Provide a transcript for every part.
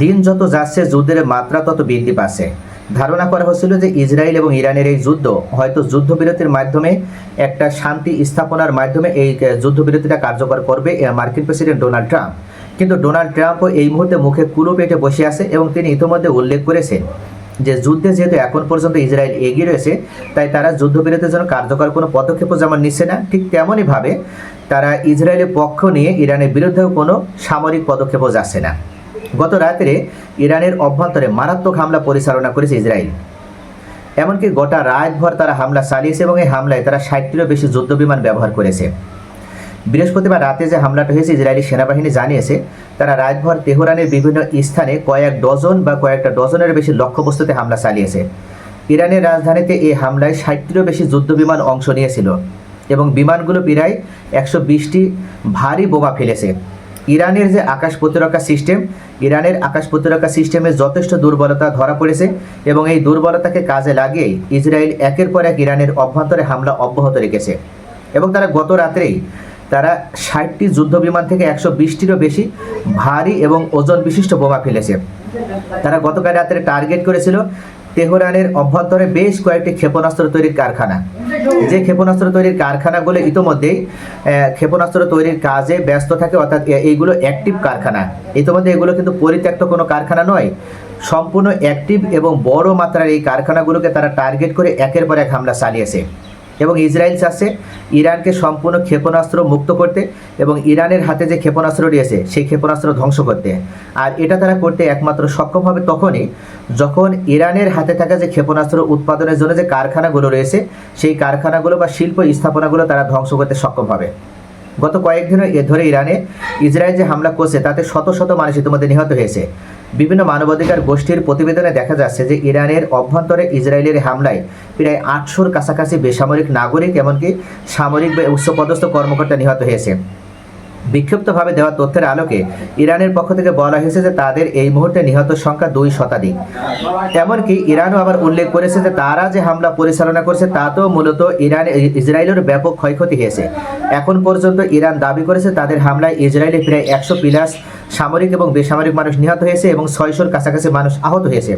দিন যত যাচ্ছে, যুদ্ধের মাত্রা তত বৃদ্ধি পাচ্ছে। ধারণা করা হচ্ছিল যে ইসরায়েল এবং ইরানের এই যুদ্ধ হয়তো যুদ্ধবিরতির মাধ্যমে একটা শান্তি স্থাপনার মাধ্যমে এই যুদ্ধবিরতিটা কার্যকর করবে মার্কিন প্রেসিডেন্ট ডোনাল্ড ট্রাম্প। কিন্তু ডোনাল্ড ট্রাম্পও এই মুহূর্তে মুখে কুলো পেটে বসে আছে এবং তিনি ইতিমধ্যে উল্লেখ করেছেন যে যুদ্ধে যেহেতু এখন পর্যন্ত ইসরায়েল এগিয়ে রয়েছে, তাই তারা যুদ্ধবিরতির জন্য কার্যকর কোনো পদক্ষেপও যেমন নিচ্ছে না, ঠিক তেমনইভাবে তারা ইসরায়েলের পক্ষ নিয়ে ইরানের বিরুদ্ধেও কোনো সামরিক পদক্ষেপও যাচ্ছে না। গত রাত্রে ইরানের অভ্যন্তরে মারাত্মক হামলা পরিচালনা করেছে ইসরায়েল। এমনকি গোটা রাতভর তারা হামলা চালিয়েছে এবং এই হামলায় তারা ষাটটিরও বেশি যুদ্ধ বিমান ব্যবহার করেছে। বৃহস্পতিবার রাতে যে হামলাটা হয়েছে, ইসরায়েলি সেনাবাহিনী জানিয়েছে, তারা রাতভর তেহরানের বিভিন্ন স্থানে কয়েক ডজন বা কয়েকটা ডজনের বেশি লক্ষ্যবস্তুতে হামলা চালিয়েছে। ইরানের রাজধানীতে এই হামলায় ষাটটিরও বেশি যুদ্ধ বিমান অংশ নিয়েছিল এবং বিমানগুলো প্রায় একশো বিশটি ভারী বোমা ফেলেছে। ইরানের যে আকাশ প্রতিরক্ষা সিস্টেম, ইরানের আকাশ প্রতিরক্ষা সিস্টেমে যথেষ্ট দুর্বলতা ধরা পড়েছে এবং এই দুর্বলতাকে কাজে লাগিয়েই ইসরায়েল একের পর এক ইরানের অভ্যন্তরে হামলা অব্যাহত রেখেছে। এবং তারা গত রাত্রেই তারা ষাটটি যুদ্ধ বিমান থেকে একশো বিশটিরও বেশি ভারী এবং ওজন বিশিষ্ট বোমা ফেলেছে। তারা গতকাল রাত্রে টার্গেট করেছিল তেহরানের অভ্যন্তরে বেশ কয়েকটি ক্ষেপণাস্ত্র তৈরির কারখানা। যে ক্ষেপণাস্ত্র তৈরির কারখানাগুলো ইতোমধ্যেই ক্ষেপণাস্ত্র তৈরির কাজে ব্যস্ত থাকে, অর্থাৎ এইগুলো অ্যাক্টিভ কারখানা। ইতোমধ্যে এগুলো কিন্তু পরিত্যক্ত কোনো কারখানা নয়। সম্পূর্ণ অ্যাক্টিভ এবং বড় মাত্রার এই কারখানাগুলোকে তারা টার্গেট করে একের পর এক হামলা চালিয়েছে। এবং ইসরায়েল চাচ্ছে ইরানকে সম্পূর্ণ ক্ষেপণাস্ত্র মুক্ত করতে এবং ইরানের হাতে যে ক্ষেপণাস্ত্র রয়েছে, সেই ক্ষেপণাস্ত্র ধ্বংস করতে। আর এটা তারা করতে একমাত্র সক্ষম হবে তখনই যখন ইরানের হাতে থাকা যে ক্ষেপণাস্ত্র উৎপাদনের জন্য যে কারখানাগুলো রয়েছে, সেই কারখানাগুলো বা শিল্প স্থাপনাগুলো তারা ধ্বংস করতে সক্ষম হবে। গত কয়েকদিন ধরে ইরানে ইসরায়েল যে হামলা করছে, তাতে শত শত মানুষ ইতিমধ্যে নিহত হয়েছে। বিভিন্ন মানবাধিকার গোষ্ঠীর প্রতিবেদনে দেখা যাচ্ছে যে ইরানের অভ্যন্তরে ইসরায়েলের হামলায় প্রায় আটশোর কাছাকাছি বেসামরিক নাগরিক, এমনকি সামরিক বা উচ্চপদস্থ কর্মকর্তা নিহত হয়েছে। বিক্ষিপ্তভাবে দেওয়া তথ্যের আলোকে ইরানের পক্ষ থেকে বলা হয়েছে যে তাদের এই মুহূর্তে নিহত সংখ্যা দুই শতাধিক। এমনকি ইরানও আবার উল্লেখ করেছে যে তারা যে হামলা পরিচালনা করছে, তাতেও মূলত ইরান ইসরায়েলের ব্যাপক ক্ষয়ক্ষতি হয়েছে। এখন পর্যন্ত ইরান দাবি করেছে তাদের হামলায় ইসরায়েলে প্রায় একশো প্লাস সামরিক এবং বেসামরিক মানুষ নিহত হয়েছে এবং ছয়শোর কাছাকাছি মানুষ আহত হয়েছে।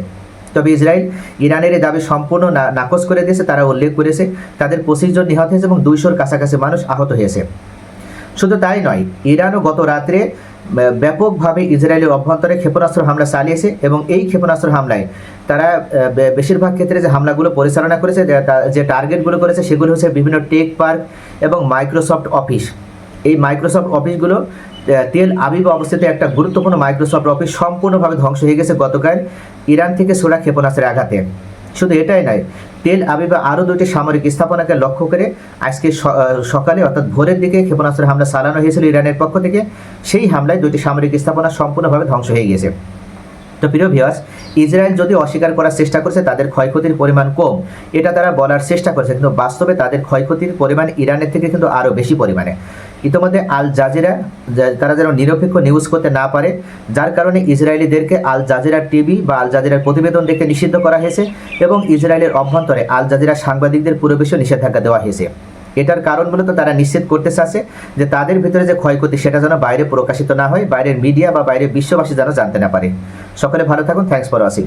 তবে ইসরায়েল ইরানের দাবি সম্পূর্ণ নাকচ করে দিয়েছে। তারা উল্লেখ করেছে তাদের পঁচিশ জন নিহত হয়েছে এবং দুইশোর কাছাকাছি মানুষ আহত হয়েছে। শুধু তাই নয়, ইরানও গত রাত্রে ব্যাপকভাবে ইসরায়েলের অভ্যন্তরে ক্ষেপণাস্ত্র হামলা চালিয়েছে এবং এই ক্ষেপণাস্ত্র হামলায় তারা বেশিরভাগ ক্ষেত্রে যে হামলাগুলো পরিচালনা করেছে, যে- টার্গেটগুলো করেছে সেগুলো হচ্ছে বিভিন্ন টেক পার্ক এবং মাইক্রোসফট অফিস। এই মাইক্রোসফট অফিসগুলো তেল আবিবে অবস্থিত একটা গুরুত্বপূর্ণ মাইক্রোসফট অফিস সম্পূর্ণভাবে ধ্বংস হয়ে গেছে গতকাল ইরান থেকে ছোড়া ক্ষেপণাস্ত্রের আঘাতে। শুধু এটাই নয় তেল আবিবে আরও দুটি সামরিক স্থাপনাকে লক্ষ্য করে আজকে সকালে, অর্থাৎ ভোরের দিকে ক্ষেপণাস্ত্রের হামলা চালানো হয়েছিল ইরানের পক্ষ থেকে, সেই হামলায় দুটি সামরিক স্থাপনা সম্পূর্ণভাবে ধ্বংস হয়ে গিয়েছে। তো প্রিয় ভিউয়ার্স ইসরায়েল যদি অস্বীকার করার চেষ্টা করছে, তাদের ক্ষয়ক্ষতির পরিমাণ কম। এটা তারা বলার চেষ্টা করছে, কিন্তু বাস্তবে তাদের ক্ষয়ক্ষতির পরিমাণ ইরানের থেকে কিন্তু আরও বেশি পরিমাণে। ইতিমধ্যে আল জাজিরা তারা যেন নিরপেক্ষ নিউজ করতে না পারে, যার কারণে ইসরায়েলিদেরকে আল জাজিরা টিভি বা আল জাজিরার প্রতিবেদন দেখে নিষিদ্ধ করা হয়েছে এবং ইসরায়েলের অভ্যন্তরে আল জাজিরা সাংবাদিকদের প্রবেশও নিষেধাজ্ঞা দেওয়া হয়েছে। এটার কারণ মূলত তারা নিশ্চিত করতে চাচ্ছে যে তাদের ভিতরে যে ক্ষয়ক্ষতি, সেটা যেন বাইরে প্রকাশিত না হয়, বাইরের মিডিয়া বা বাইরের বিশ্ববাসী যেন জানতে না পারে। সকলে ভালো থাকুন থ্যাংকস ফর ওয়াচিং